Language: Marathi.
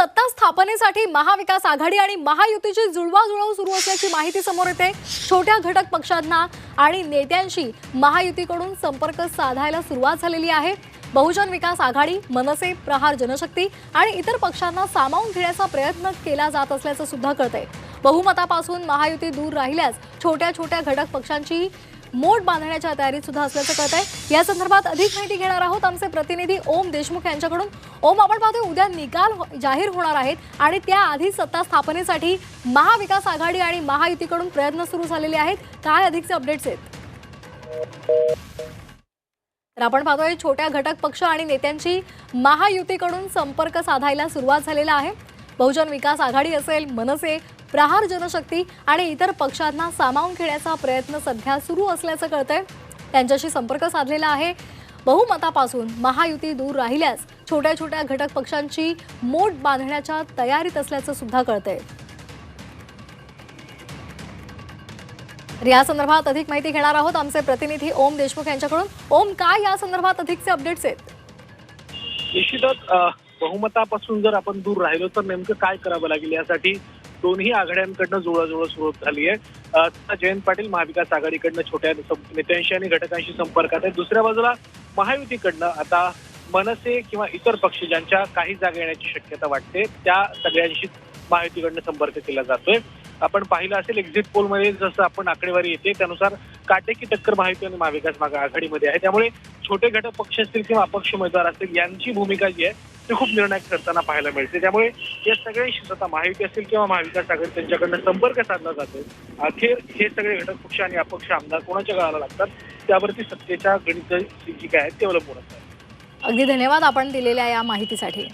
सत्ता स्थापनेसाठी महाविकास आघाडी आणि महायुतीची जुळवाजुळव सुरू असल्याची माहिती समोर येते. छोट्या घटक पक्षांना आणि नेत्यांशी महायुतीकडून संपर्क साधायला सुरुवात झालेली आहे. बहुजन विकास आघाडी मनसे प्रहार जनशक्ती आणि इतर पक्षांना सामावून घेण्याचा प्रयत्न केला जात असल्याचं सुद्धा कळतंय. बहुमतापासून महायुती दूर राहिल्यास छोट्या छोट्या घटक पक्षांची मोठ बांधण्याच्या तयारीत सुद्धा असल्याचं कळत आहे. या संदर्भात अधिक माहिती घेणार आहोत आमचे प्रतिनिधी ओम देशमुख यांच्याकडून. ओम आपण पाहतोय उद्या निकाल हो- जाहीर होणार आहेत आणि त्याआधी सत्ता स्थापनेसाठी महाविकास आघाडी आणि महायुतीकडून प्रयत्न सुरू झालेले आहेत. काय अधिकचे अपडेट्स आहेत? तर आपण पाहतोय छोट्या घटक पक्ष आणि नेत्यांची महायुतीकडून संपर्क साधायला सुरुवात झालेला आहे. बहुजन विकास आघाडी असेल मनसे प्रहार जनशक्ती आणि इतर पक्षांना सामावून घेण्याचा प्रयत्न सध्या सुरू असल्याचं कळतंय. त्यांच्याशी संपर्क साधलेला आहे. बहुमतापासून महायुती दूर राहिल्यास छोट्या छोट्या घटक पक्षांची मोट बांधण्याच्या तयारीत असल्याचं सुद्धा कळतंय. या संदर्भात अधिक माहिती घेणार आहोत आमचे प्रतिनिधी ओम देशमुख यांच्याकडून. ओम काय या संदर्भात अधिकचे अपडेट्स आहेत? निश्चितच बहुमतापासून जर आपण दूर राहिलो तर नेमकं काय करावं लागेल यासाठी दोन्ही आघाड्यांकडनं जुळवाजुळव सुरू झाली आहे. आता जयंत पाटील महाविकास आघाडीकडनं छोट्या नेत्यांशी आणि घटकांशी संपर्कात आहे दुसऱ्या बाजूला महायुतीकडनं आता मनसे किंवा इतर पक्ष ज्यांच्या काही जागा येण्याची शक्यता वाटते त्या सगळ्यांशी महायुतीकडनं संपर्क केला जातोय. आपण पाहिलं असेल एक्झिट पोलमध्ये जसं आपण आकडेवारी येते त्यानुसार काटेकी टक्कर महायुती आणि महाविकास माग- आघाडीमध्ये आहे. त्यामुळे छोटे घटक पक्ष असतील किंवा अपक्ष उमेदवार असतील यांची भूमिका जी आहे ते खूप निर्णायक करताना पाहायला मिळते. त्यामुळे या सगळ्यांशी स्वतः महायुती असतील किंवा महाविकास आघाडी त्यांच्याकडनं संपर्क साधला जातो अखेर हे सगळे घटक पक्ष आणि अपक्ष आमदार कोणाच्या गावाला लागतात? त्यावरती सत्तेच्या गणित जी काय आहेत ते अवलंबून असतात. अगदी धन्यवाद आपण दिलेल्या या माहितीसाठी.